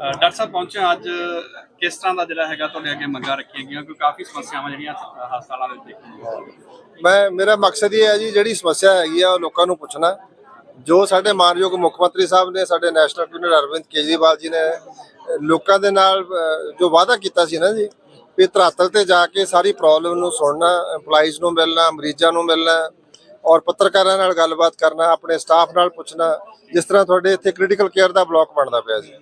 Doctor ਸਾਹਿਬ ਪਹੁੰਚੇ ਅੱਜ। ਕਿਸ ਤਰ੍ਹਾਂ ਦਾ ਜਿਹੜਾ ਹੈਗਾ ਤੁਹਾਡੇ ਅੱਗੇ ਮੰਗਾਂ ਰੱਖੀਆਂ ਗਈਆਂ? ਕਿਉਂਕਿ ਕਾਫੀ ਸਮੱਸਿਆਵਾਂ ਜਿਹੜੀਆਂ ਹਸਪਤਾਲਾਂ ਵਿੱਚ ਦੇਖਣ ਮੈਂ, ਮੇਰਾ ਮਕਸਦ ਇਹ ਹੈ ਜੀ, ਜਿਹੜੀ ਸਮੱਸਿਆ ਹੈਗੀ ਆ, ਉਹ ਲੋਕਾਂ ਨੂੰ ਪੁੱਛਣਾ। ਜੋ ਸਾਡੇ ਮਾਨਯੋਗ ਮੁੱਖ ਮੰਤਰੀ ਸਾਹਿਬ ਨੇ, ਸਾਡੇ ਨੈਸ਼ਨਲ ਪ੍ਰੀਮੀਅਰ ਅਰਵਿੰਦ ਕੇਜਰੀਵਾਲ ਜੀ ਨੇ ਲੋਕਾਂ ਦੇ ਨਾਲ ਜੋ ਵਾਅਦਾ ਕੀਤਾ ਸੀ ਨਾ ਜੀ, ਵੀ ਧਰਾਤਲ ਤੇ ਜਾ ਕੇ ਸਾਰੀ ਪ੍ਰੋਬਲਮ ਨੂੰ ਸੁਣਨਾ, EMPLOYEES ਨੂੰ ਮਿਲਣਾ, ਮਰੀਜ਼ਾਂ ਨੂੰ ਮਿਲਣਾ ਔਰ ਪੱਤਰਕਾਰਾਂ ਨਾਲ ਗੱਲਬਾਤ ਕਰਨਾ ਆਪਣੇ ਸਟਾਫ ਨਾਲ ਪੁੱਛਣਾ ਜਿਸ ਤਰ੍ਹਾਂ ਤੁਹਾਡੇ ਇੱਥੇ ਕ੍ਰਿਟੀਕਲ ਕੇਅਰ ਦਾ ਬਲਾਕ ਬਣਦਾ ਪਿਆ ਜੀ।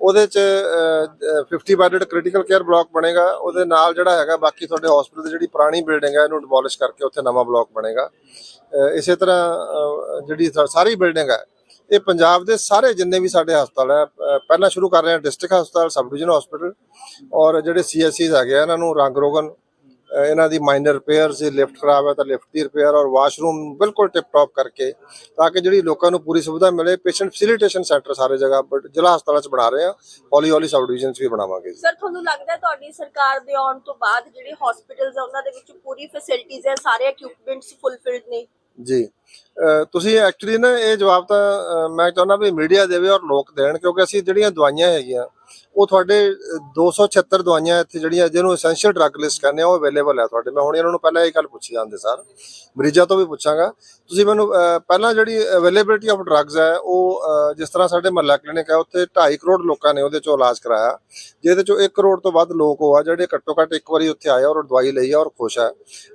ਉਹਦੇ ਚ ਅਹ, 50 ਬੈਡਡ ਕ੍ਰਿਟੀਕਲ ਕੇਅਰ ਬਲਾਕ ਬਣੇਗਾ ਉਹਦੇ ਨਾਲ ਜਿਹੜਾ ਹੈਗਾ ਬਾਕੀ ਤੁਹਾਡੇ ਹਸਪੀਟਲ ਦੀ ਜਿਹੜੀ ਪੁਰਾਣੀ ਬਿਲਡਿੰਗ ਹੈ ਇਹਨੂੰ ਡਿਮੋਲਿਸ਼ ਕਰਕੇ ਉੱਥੇ ਨਵਾਂ ਬਲਾਕ ਬਣੇਗਾ। ਇਸੇ ਤਰ੍ਹਾਂ ਜਿਹੜੀ ਸਾਰੀ ਬਿਲਡਿੰਗ ਹੈ ਇਹ ਪੰਜਾਬ ਦੇ ਸਾਰੇ ਜਿੰਨੇ ਵੀ ਸਾਡੇ ਹਸਪਤਾਲ ਹੈ ਪਹਿਲਾਂ ਸ਼ੁਰੂ ਕਰ ਰਹੇ ਹਾਂ ਡਿਸਟ੍ਰਿਕਟ ਹਸਪਤਾਲ ਸਬ ਡਿਵੀਜ਼ਨ ਹਸਪੀਟਲ ਔਰ ਜਿਹੜੇ ਸੀਐਸਸੀਜ਼ ਹੈਗੇ ਆ ਇਹਨਾਂ ਨੂੰ ਰੰਗ ਰੋਗਨ ਇਹਨਾਂ ਦੀ ਮਾਈਨਰ ਰਿਪੇਅਰ ਸੀ ਲਿਫਟ ਖਰਾਬ ਹੈ ਤਾਂ ਲਿਫਟ ਦੀ ਰਿਪੇਅਰ ਔਰ ਵਾਸ਼ਰੂਮ ਬਿਲਕੁਲ ਟਿਪ ਟੌਪ ਕਰਕੇ ਤਾਂ ਕਿ ਜਿਹੜੀ ਲੋਕਾਂ ਨੂੰ ਪੂਰੀ ਸੁਵਿਧਾ ਮਿਲੇ ਪੇਸ਼ੈਂਟ ਫੈਸਿਲਿਟੇਸ਼ਨ ਸੈਂਟਰ ਸਾਰੇ ਜਗ੍ਹਾ but ਜ਼ਿਲ੍ਹਾ ਹਸਪਤਾਲਾਂ 'ਚ ਬਣਾ ਰਹੇ ਆ ਹੌਲੀ ਹੌਲੀ ਸਬ ਡਿਵੀਜ਼ਨ 'ਚ ਵੀ ਬਣਾਵਾਂਗੇ ਜੀ। ਸਰ ਤੁਹਾਨੂੰ ਲੱਗਦਾ ਤੁਹਾਡੀ ਸਰਕਾਰ ਦੇ ਆਉਣ ਤੋਂ ਬਾਅਦ ਜਿਹੜੇ ਹਸਪੀਟਲਸ ਆ ਉਹਨਾਂ ਦੇ ਵਿੱਚ ਪੂਰੀ ਫੈਸਿਲਿਟੀਆਂ ਹੈ ਸਾਰੇ ਇਕਵਿਪਮੈਂਟਸ ਫੁੱਲਫਿਲਡ ਨੇ? ਜੀ। ਤੁਸੀਂ ਐਕਚੁਅਲੀ ਨਾ ਇਹ ਜਵਾਬ ਤਾਂ ਮੈਂ ਚਾਹੁੰਦਾ ਵੀ ਮੀਡੀਆ ਦੇਵੇ ਔਰ ਲੋਕ ਦੇਣ ਕਿਉਂਕਿ ਅਸੀਂ ਜਿਹੜੀਆਂ ਦਵਾਈਆਂ ਹੈਗੀਆਂ ਉਹ ਤੁਹਾਡੇ, ਅਹ 276 ਦਵਾਈਆਂ ਇੱਥੇ ਜਿਹੜੀਆਂ ਜਿਹਨੂੰ ਐਸੈਂਸ਼ੀਅਲ ਡਰੱਗ ਲਿਸਟ ਕਹਿੰਦੇ ਆ, ਉਹ ਅਵੇਲੇਬਲ ਹੈ ਤੁਹਾਡੇ। ਮੈਂ ਹੁਣ ਇਹਨਾਂ ਨੂੰ ਪਹਿਲਾਂ ਇਹ ਗੱਲ ਪੁੱਛੀ ਜਾਂਦੇ ਸਰ। ਮਰੀਜ਼ਾਂ ਤੋਂ ਵੀ ਪੁੱਛਾਂਗਾ। ਤੁਸੀਂ ਮੈਨੂੰ ਪਹਿਲਾਂ ਜਿਹੜੀ ਅਵੇਲੇਬਿਲਿਟੀ ਆਫ ਡਰੱਗਸ ਹੈ, ਉਹ ਜਿਸ ਤਰ੍ਹਾਂ ਸਾਡੇ ਮਹੱਲਾ ਕਲੀਨਿਕ ਹੈ, ਉੱਥੇ 2.5 ਕਰੋੜ ਲੋਕਾਂ ਨੇ ਉਹਦੇ ਚੋਂ ਇਲਾਜ ਕਰਾਇਆ। ਜਿਹਦੇ ਚੋਂ 1 ਕਰੋੜ ਤੋਂ ਵੱਧ ਲੋਕ ਉਹ ਆ, ਜਿਹੜੇ ਘੱਟੋ ਘੱਟ ਇੱਕ ਵਾਰੀ ਉੱਥੇ ਆਏ ਔਰ ਦਵਾਈ ਲਈ ਆ ਔਰ ਖੁਸ਼ ਹੈ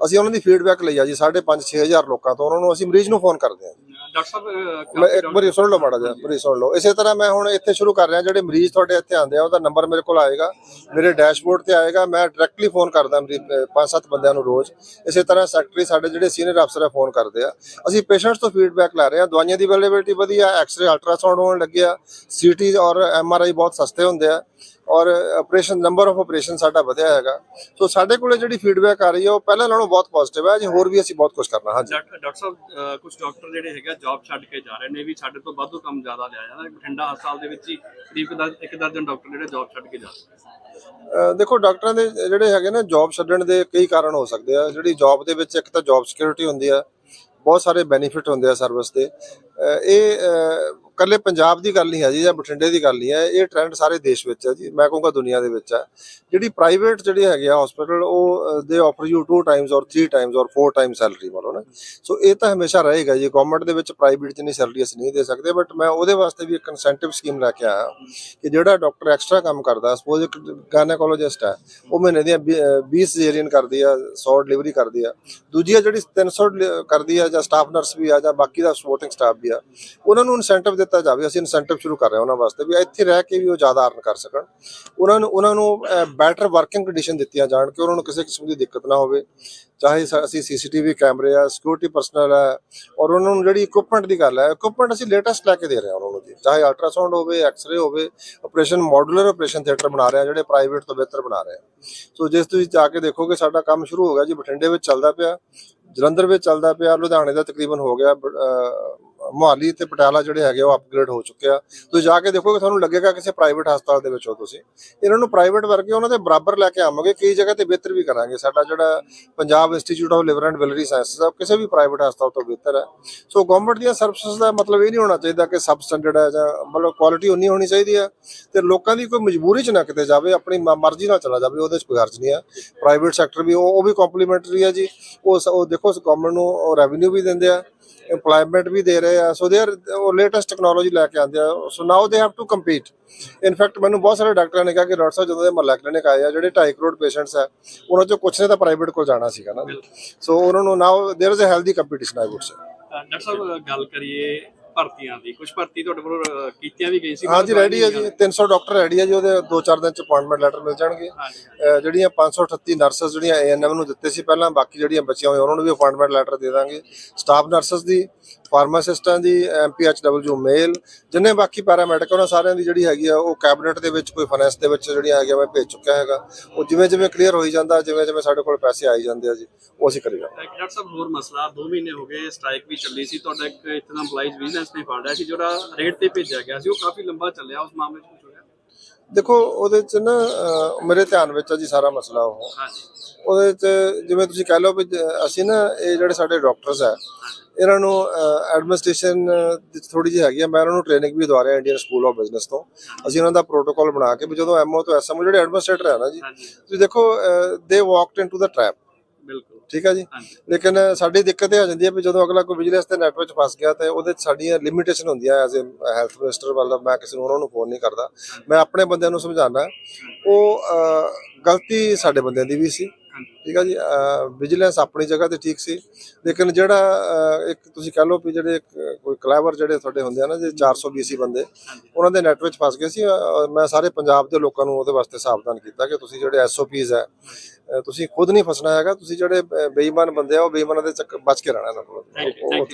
ਅਸੀਂ ਉਹਨਾਂ ਦੀ ਫੀਡਬੈਕ ਲਈ ਆ ਜੀ 5.5 6000 ਲੋਕਾਂ ਤੋਂ। ਉਹਨਾਂ ਨੂੰ ਅਸੀਂ ਮਰੀਜ਼ ਨੂੰ ਫੋਨ ਕਰਦੇ ਹਾਂ ਡਾਕਟਰ ਸਾਹਿਬ ਮੈਂ ਇੱਕ ਵਾਰੀ ਸੁਣ ਲਓ ਮਾੜਾ ਜਿਹਾ ਮੇਰੀ ਸੁਣ ਲਓ। ਇਸੇ ਤਰ੍ਹਾਂ ਮੈਂ ਹੁਣ ਇੱਥੇ ਸ਼ੁਰੂ ਕਰ ਰਿਹਾ ਜਿਹੜੇ ਮਰੀਜ਼ ਤੁਹਾਡੇ ਇੱਥੇ ਆਉਂਦੇ ਆ ਉਹਦਾ ਨੰਬਰ ਮੇਰੇ ਕੋਲ ਆਏਗਾ ਮੇਰੇ ਡੈਸ਼ਬੋਰਡ ਤੇ ਆਏਗਾ ਮੈਂ ਡਾਇਰੈਕਟਲੀ ਫੋਨ ਕਰਦਾ ਮਰੀਜ਼ ਪੰਜ ਸੱਤ ਬੰਦਿਆਂ ਨੂੰ ਰੋਜ਼। ਇਸੇ ਤਰ੍ਹਾਂ ਸੈਕਟਰੀ ਸਾਡੇ ਜਿਹੜੇ ਸੀਨੀਅਰ ਅਫਸਰ ਆ ਫੋਨ ਕਰਦੇ ਆ। ਅਸੀਂ ਪੇਸ਼ੈਂਟਸ ਤੋਂ ਫੀਡਬੈਕ ਲੈ ਰਹੇ ਆ ਦਵਾਈਆਂ ਦੀ ਅਵੇਲੇਬਿਲਿਟੀ ਵਧੀਆ ਐਕਸ-ਰੇ ਅਲਟਰਾਸਾਊਂਡ ਹੋਣ ਲੱਗਿਆ ਸੀਟੀ ਔਰ ਐਮਆਰਆਈ ਬਹੁਤ ਸਸਤੇ ਹੁੰਦੇ ਆ। ਔਰ ਆਪਰੇਸ਼ਨ ਨੰਬਰ ਆਫ ਆਪਰੇਸ਼ਨ ਸਾਡਾ ਵਧਿਆ ਹੈਗਾ। ਸੋ ਸਾਡੇ ਕੋਲੇ ਜਿਹੜੀ ਫੀਡਬੈਕ ਆ ਰਹੀ ਹੈ ਉਹ ਪਹਿਲਾਂ ਨਾਲੋਂ ਬਹੁਤ ਪੋਜ਼ਿਟਿਵ ਹੈ ਜੀ ਹੋਰ ਵੀ ਅਸੀਂ ਬਹੁਤ ਕੁਝ ਕਰਨਾ ਹਾਂਜੀ। ਡਾਕਟਰ ਡਾਕਟਰ ਸਾਹਿਬ ਕੁਝ ਡਾਕਟਰ ਜਿਹੜੇ ਹੈਗਾ ਜੌਬ ਛੱਡ ਕੇ ਜਾ ਰਹੇ ਨੇ ਵੀ ਸਾਡੇ ਤੋਂ ਵਾਧੂ ਕੰਮ ਜ਼ਿਆਦਾ ਲਿਆ ਜਾਂਦਾ। ਬਠਿੰਡਾ ਹਸਪਤਾਲ ਦੇ ਵਿੱਚ ਹੀ ਕਰੀਬ ਇੱਕ ਦਰ- ਇੱਕ ਦਰਜਨ ਡਾਕਟਰ ਜਿਹੜੇ ਜੌਬ ਛੱਡ ਕੇ ਜਾ ਰਹੇ ਦੇਖੋ ਡਾਕਟਰਾਂ ਦੇ ਜਿਹੜੇ ਹੈਗੇ ਨੇ ਜੌਬ ਛੱਡਣ ਦੇ ਕਈ ਕਾਰਨ ਹੋ ਸਕਦੇ ਆ। ਜਿਹੜੀ ਜੌਬ ਦੇ ਵਿੱਚ ਇੱਕ ਤਾਂ ਜੌਬ ਸਿਕਿਉਰਿਟੀ ਹੁੰਦੀ ਆ ਬਹੁਤ ਸਾਰੇ ਬੈਨੀਫਿਟ ਹੁੰਦੇ ਆ ਸਰਵਿਸ ਦੇ। ਇਹ, ਅਹ ਕੱਲੇ ਪੰਜਾਬ ਦੀ ਗੱਲ ਨਹੀਂ ਹੈ ਜੀ ਜਾਂ ਬਠਿੰਡੇ ਦੀ ਗੱਲ ਨਹੀਂ ਹੈ। ਇਹ ਟ੍ਰੈਂਡ ਸਾਰੇ ਦੇਸ਼ ਵਿੱਚ ਹੈ ਜੀ। ਮੈਂ ਕਹੂੰਗਾ ਦੁਨੀਆ ਦੇ ਵਿੱਚ ਹੈ। ਜਿਹੜੀ ਪ੍ਰਾਈਵੇਟ ਜਿਹੜੇ ਹੈਗੇ ਆ ਹਸਪੀਟਲ ਉਹ ਦੇ ਆਫਰ ਯੂ 2 ਟਾਈਮਸ ਔਰ 3 ਟਾਈਮਸ ਔਰ 4 ਟਾਈਮ ਸੈਲਰੀ ਵਾਲੋ ਨਾ। ਸੋ ਇਹ ਤਾਂ ਹਮੇਸ਼ਾ ਰਹੇਗਾ ਜੀ। ਗਵਰਨਮੈਂਟ ਦੇ ਵਿੱਚ ਪ੍ਰਾਈਵੇਟ ਚ ਨਹੀਂ ਸੈਲਰੀ ਅਸੀਂ ਨਹੀਂ ਦੇ ਸਕਦੇ ਬਟ ਮੈਂ ਉਹਦੇ ਵਾਸਤੇ ਵੀ ਇੱਕ ਇਨਸੈਂਟਿਵ ਸਕੀਮ ਲੈ ਕੇ ਆਇਆ ਕਿ ਜਿਹੜਾ ਡਾਕਟਰ ਐਕਸਟਰਾ ਕੰਮ ਕਰਦਾ ਸਪੋਜ਼ ਇੱਕ ਗਾਇਨੋਕੋਲੋਜਿਸਟ ਹੈ, ਉਹ ਮਹੀਨੇ ਦੀਆਂ 20 ਸਜੇਰੀਅਨ ਕਰਦੀ ਆ 100 ਡਿਲੀਵਰੀ ਕਰਦੀ ਆ। ਦੂਜੀ ਆ ਜਿਹੜੀ 300 ਡਿਲੀ- ਕਰਦੀ ਆ ਜਾਂ ਸਟਾਫ ਨਰਸ ਵੀ ਆ ਜਾਂ ਬਾਕੀ ਦਾ ਸਪੋਰਟਿੰਗ ਸਟਾਫ ਵੀ ਆ। ਉਹਨਾਂ ਨੂੰ ਇਨਸੈਂਟਿਵ ਦਿੱਤਾ ਜਾਵੇ। ਅਸੀਂ ਇਨਸੈਂਟਿਵ ਸ਼ੁਰੂ ਕਰ ਰਹੇ ਹਾਂ ਉਹਨਾਂ ਵਾਸਤੇ ਵੀ ਇੱਥੇ ਰਹਿ ਕੇ ਵੀ ਉਹ ਜ਼ਿਆਦਾ ਅਰਨ ਕਰ ਸਕਣ। ਉਹਨਾਂ ਨੂੰ ਉਹਨਾਂ ਨੂੰ ਬੈਟਰ ਵਰਕਿੰਗ ਕੰਡੀਸ਼ਨ ਦਿੱਤੀਆਂ ਜਾਣ ਕਿ ਉਹਨਾਂ ਨੂੰ ਕਿਸੇ ਕਿਸਮ ਦੀ ਦਿੱਕਤ ਨਾ ਹੋਵੇ। ਚਾਹੇ ਸ- ਅਸੀਂ ਸੀਸੀਟੀਵੀ ਕੈਮਰੇ ਆ ਸਿਕਿਉਰਿਟੀ ਪਰਸਨਲ ਹੈ ਔਰ ਉਹਨਾਂ ਨੂੰ ਜਿਹੜੀ ਇਕਵਿਪਮੈਂਟ ਦੀ ਗੱਲ ਹੈ ਇਕਵਿਪਮੈਂਟ ਅਸੀਂ ਲੇਟੈਸਟ ਲੈ ਕੇ ਦੇ ਰਹੇ ਹਾਂ ਉਹਨਾਂ ਨੂੰ ਜੀ। ਚਾਹੇ ਅਲਟਰਾਸਾਊਂਡ ਹੋਵੇ ਐਕਸ-ਰੇ ਹੋਵੇ ਆਪਰੇਸ਼ਨ ਮੋਡੂਲਰ ਆਪਰੇਸ਼ਨ ਥੀਏਟਰ ਬਣਾ ਰਹੇ ਹਾਂ, ਜਿਹੜੇ ਪ੍ਰਾਈਵੇਟ ਤੋਂ ਬਿਹਤਰ ਬਣਾ ਰਹੇ ਹਾਂ। ਸੋ ਜਿਸ ਤੁਸੀਂ ਜਾ ਕੇ ਦੇਖੋਗੇ, ਸਾਡਾ ਕੰਮ ਸ਼ੁਰੂ ਹੋ ਗਿਆ ਜੀ, ਬਠਿੰਡੇ ਵਿੱਚ ਚੱਲਦਾ ਪਿਆ, ਜਲੰਧਰ ਵਿੱਚ ਚੱਲਦਾ ਪਿਆ, ਲੁਧਿਆਣੇ ਦਾ ਤਕਰੀਬਨ ਹੋ ਗਿਆ ਮੋਹਾਲੀ ਤੇ ਪਟਿਆਲਾ ਜਿਹੜੇ ਹੈਗੇ ਉਹ ਅਪਗ੍ਰੇਡ ਹੋ ਚੁੱਕੇ ਆ। ਤੁਸੀਂ ਜਾ ਕੇ ਦੇਖੋਗੇ, ਤੁਹਾਨੂੰ ਲੱਗੇਗਾ ਕਿਸੇ ਪ੍ਰਾਈਵੇਟ ਹਸਪਤਾਲ ਦੇ ਵਿੱਚ ਹੋ ਤੁਸੀਂ। ਇਹਨਾਂ ਨੂੰ ਪ੍ਰਾਈਵੇਟ ਵਰਗੇ ਉਹਨਾਂ ਦੇ ਬਰਾਬਰ ਲੈ ਕੇ ਆਵਾਂਗੇ, ਕਈ ਜਗ੍ਹਾ ਤੇ ਬਿਹਤਰ ਵੀ ਕਰਾਂਗੇ। ਸਾਡਾ ਜਿਹੜਾ Punjab institute of liver and biliary sciences ਆ ਕਿਸੇ ਵੀ ਪ੍ਰਾਈਵੇਟ ਹਸਪਤਾਲ ਤੋਂ ਬਿਹਤਰ ਹੈ ਸੋ ਗਵਰਨਮੈਂਟ ਦੀਆਂ ਸਰਵਿਸਿਜ਼ ਦਾ ਮਤਲਬ ਇਹ ਨਹੀਂ ਹੋਣਾ ਚਾਹੀਦਾ ਕਿ ਸਬ ਸਟੈਂਡਰਡ ਹੈ ਜਾਂ ਮਤਲਬ ਕੁਆਲਿਟੀ ਉਨੀ ਹੋਣੀ ਚਾਹੀਦੀ ਹੈ ਤੇ ਲੋਕਾਂ ਦੀ ਕੋਈ ਮਜਬੂਰੀ ਚ ਨਾ ਕਿਤੇ ਜਾਵੇ, ਆਪਣੀ ਮ- ਮਰਜ਼ੀ ਨਾਲ ਚਲਾ ਜਾਵੇ, ਉਹਦੇ ਚ ਕੋਈ ਹਰਜ ਨਹੀਂ ਆ। ਪ੍ਰਾਈਵੇਟ ਸੈਕਟਰ ਵੀ, ਉਹ ਉਹ ਵੀ ਕੰਪਲੀਮੈਂਟਰੀ ਹੈ ਜੀ। ਉਹ ਸ- ਉਹ ਦੇਖੋ ਗਵਰਨਮੈਂਟ ਨੂੰ ਰੈਵਨਿਊ ਵੀ ਦਿੰਦੇ ਆ, EMPLOYMENT ਵੀ ਦੇ ਰਹੇ ਆਏ ਆ। ਸੋ ਦੇ ਆਰ ਉਹ ਲੇਟੈਸਟ ਟੈਕਨੋਲੋਜੀ ਲੈ ਕੇ ਆਂਦੇ ਆ। ਸੋ ਨਾਓ they have to compete in fact ਮੈਨੂੰ ਬਹੁਤ ਸਾਰੇ ਡਾਕਟਰਾਂ ਨੇ ਕਿਹਾ ਕਿ ਡਾਕਟਰ ਸਾਹਿਬ ਜਦੋਂ ਦੇ ਮਹੱਲਾ ਕਲੀਨਿਕ ਆਏ ਆ ਜਿਹੜੇ 2.5 ਕਰੋੜ ਪੇਸ਼ੈਂਟਸ ਆ ਉਹਨਾਂ ਚੋਂ ਕੁਝ ਨੇ ਤਾਂ ਪ੍ਰਾਈਵੇਟ ਕੋਲ ਜਾਣਾ ਸੀਗਾ ਨਾ। ਸੋ ਉਹਨਾਂ ਨੂੰ now there is a healthy competition I would say doctor ਸਾਹਿਬ ਗੱਲ ਕਰੀਏ ਭਰਤੀਆਂ ਦੀ। ਕੁਝ ਭਰਤੀ ਤੁਹਾਡੇ ਕੋਲ ਕੀਤੀਆਂ ਵੀ ਗਈ ਸੀ? ਹਾਂਜੀ ਰੈਡੀ ਹੈ ਜੀ। 300 ਡਾਕਟਰ ਰੈਡੀ ਹੈ ਜੀ ਉਹਦੇ 2-4 ਦਿਨ ਚ ਅਪਾਇੰਟਮੈਂਟ ਲੈਟਰ ਮਿਲ ਜਾਣਗੇ। ਜਿਹੜੀਆਂ 538 ਨਰਸਸ ਜਿਹੜੀਆਂ ਏਐਨਐਮ ਨੂੰ ਦਿੱਤੇ ਸੀ ਪਹਿਲਾਂ ਬਾਕੀ ਜਿਹੜੀਆਂ ਬਚੀਆਂ ਹੋਈਆਂ ਉਹਨਾਂ ਨੂੰ ਵੀ ਅਪਾਇੰਟਮੈਂਟ ਲੈਟਰ ਦੇ ਦਾਂਗੇ। ਸਟਾਫ ਨਰਸਸ ਦੀ ਫਾਰਮਾਸਿਸਟਾਂ ਦੀ ਐਮਪੀਐਚਡਬਲਯੂ ਮੇਲ ਜਿੰਨੇ ਬਾਕੀ ਪੈਰਾਮੈਡਿਕ ਉਹਨਾਂ ਸਾਰਿਆਂ ਦੀ ਜਿਹੜੀ ਹੈਗੀ ਆ ਉਹ ਕੈਬਨਿਟ ਦੇ ਵਿੱਚ ਕੋਈ ਫਾਈਨੈਂਸ ਦੇ ਵਿੱਚ ਜਿਹੜੀਆਂ ਹੈਗੀਆਂ ਮੈਂ ਭੇਜ ਚੁੱਕਿਆ ਹੈਗਾ। ਉਹ ਜਿਵੇਂ ਜਿਵੇਂ ਕਲੀਅਰ ਹੋਈ ਜਾਂਦਾ ਜਿਵੇਂ ਜਿਵੇਂ ਸਾਡੇ ਕੋਲ ਪੈਸੇ ਆਈ ਜਾਂਦੇ ਆ ਜੀ ਉਹ ਅਸੀਂ ਕਰੀ ਇੱਕ ਡਾਕਟਰ ਸਾਹਿਬ ਹੋਰ ਮਸਲਾ 2 ਮਹੀਨੇ ਹੋ ਗਏ ਸਟ੍ਰਾਈਕ ਵੀ ਚੱਲੀ ਸੀ ਤੁਹਾਡਾ ਇੱਕ ਇਤਨਾ EMPLOYEES ਵਿਜੀਲੈਂਸ ਨੇ ਫੜ ਲਿਆ ਸੀ ਜਿਹੜਾ ਰੇਟ ਤੇ ਭੇਜਿਆ ਗਿਆ ਸੀ ਉਹ ਕਾਫੀ ਲੰਬਾ ਚੱਲਿਆ ਉਸ ਮਾਮਲੇ 'ਚ ਕੁਝ ਹੋਇਆ ਦੇਖੋ ਉਹਦੇ ਚ ਨਾ ਮੇਰੇ ਧਿਆਨ ਵਿੱਚ ਆ ਜੀ ਸਾਰਾ ਮਸਲਾ ਉਹ। ਹਾਂਜੀ। ਉਹਦੇ ਚ ਜਿਵੇਂ ਤੁਸੀਂ ਕਹਿ ਲਓ ਵੀ ਅਸੀਂ ਨਾ ਇਹ ਜਿਹੜੇ ਸਾਡੇ ਡਾਕਟਰਸ ਆ ਇਹਨਾਂ ਨੂੰ ਐਡਮਿਨਿਸਟ੍ਰੇਸ਼ਨ ਥੋੜੀ ਜਿਹੀ ਹੈਗੀ ਆ। ਮੈਂ ਇਹਨਾਂ ਨੂੰ ਟ੍ਰੇਨਿੰਗ ਵੀ ਦਵਾ ਰਿਹਾ ਇੰਡੀਅਨ ਸਕੂਲ ਆਫ ਬਿਜ਼ਨਸ ਤੋਂ। ਅਸੀਂ ਉਹਨਾਂ ਦਾ ਪ੍ਰੋਟੋਕਾਲ ਬਣਾ ਕੇ ਵੀ ਜਦੋਂ ਐਮਓ ਤੋਂ ਐਸਐਮਓ ਜਿਹੜੇ ਐਡਮਿਨਿਸਟ੍ਰੇਟਰ ਹੈ ਨਾ ਜੀ ਤੁਸੀਂ ਦੇਖੋ ਦੇ ਵਾਕਡ ਇਨਟੂ ਦਾ ਟ੍ਰੈਪ ਬਿਲਕੁਲ। ਠੀਕ ਹੈ ਜੀ? ਲੇਕਿਨ ਸਾਡੀ ਦਿੱਕਤ ਇਹ ਆ ਜਾਂਦੀ ਹੈ ਵੀ ਜਦੋਂ ਅਗਲਾ ਕੋਈ ਵਿਜੀਲੈਂਸ ਦੇ ਨੈਟ ਵਿੱਚ ਫਸ ਗਿਆ ਤੇ ਉਹਦੇ ਸਾਡੀਆਂ ਲਿਮਿਟੇਸ਼ਨ ਹੁੰਦੀਆਂ ਐਜ਼ ਅ ਹੈਲਥ ਮਿਨਿਸਟਰ ਵੱਲੋਂ ਮੈਂ ਕਿਸੇ ਨੂੰ ਉਹਨਾਂ ਨੂੰ ਫੋਨ ਨਹੀਂ ਕਰਦਾ। ਮੈਂ ਆਪਣੇ ਬੰਦਿਆਂ ਨੂੰ ਸਮਝਾਉਣਾ ਉਹ ਗਲਤੀ ਸਾਡੇ ਬੰਦਿਆਂ ਦੀ ਵੀ ਸੀ। ਠੀਕ ਹੈ ਜੀ ਵਿਜੀਲੈਂਸ ਆਪਣੀ ਜਗ੍ਹਾ ਤੇ ਠੀਕ ਸੀ। ਲੇਕਿਨ ਜਿਹੜਾ ਇੱਕ ਤੁਸੀਂ ਕਹਿ ਲਓ ਵੀ ਜਿਹੜੇ ਕੋਈ ਕਲੈਵਰ ਜਿਹੜੇ ਤੁਹਾਡੇ ਹੁੰਦੇ ਆ ਨਾ ਜੇ 420 ਬੰਦੇ ਉਹਨਾਂ ਦੇ ਨੈਟ ਵਿੱਚ ਫਸ ਗਏ ਸੀ ਮੈਂ ਸਾਰੇ ਪੰਜਾਬ ਦੇ ਲੋਕਾਂ ਨੂੰ ਉਹਦੇ ਵਾਸਤੇ ਸਾਵਧਾਨ ਕੀਤਾ ਕਿ ਤੁਸੀਂ ਜਿਹੜੇ ਐਸਓਪੀਜ਼ ਹੈ ਤੁਸੀਂ ਖੁਦ ਨਹੀਂ ਫਸਣਾ ਹੈਗਾ ਤੁਸੀਂ ਜਿਹੜੇ ਬੇਈਮਾਨ ਬੰਦੇ ਆ ਉਹ ਬੇਈਮਾਨਾਂ ਦੇ ਚੱਕ ਬਚ ਕੇ ਰਹਿਣਾ ਇਹਨਾਂ ਕੋਲ।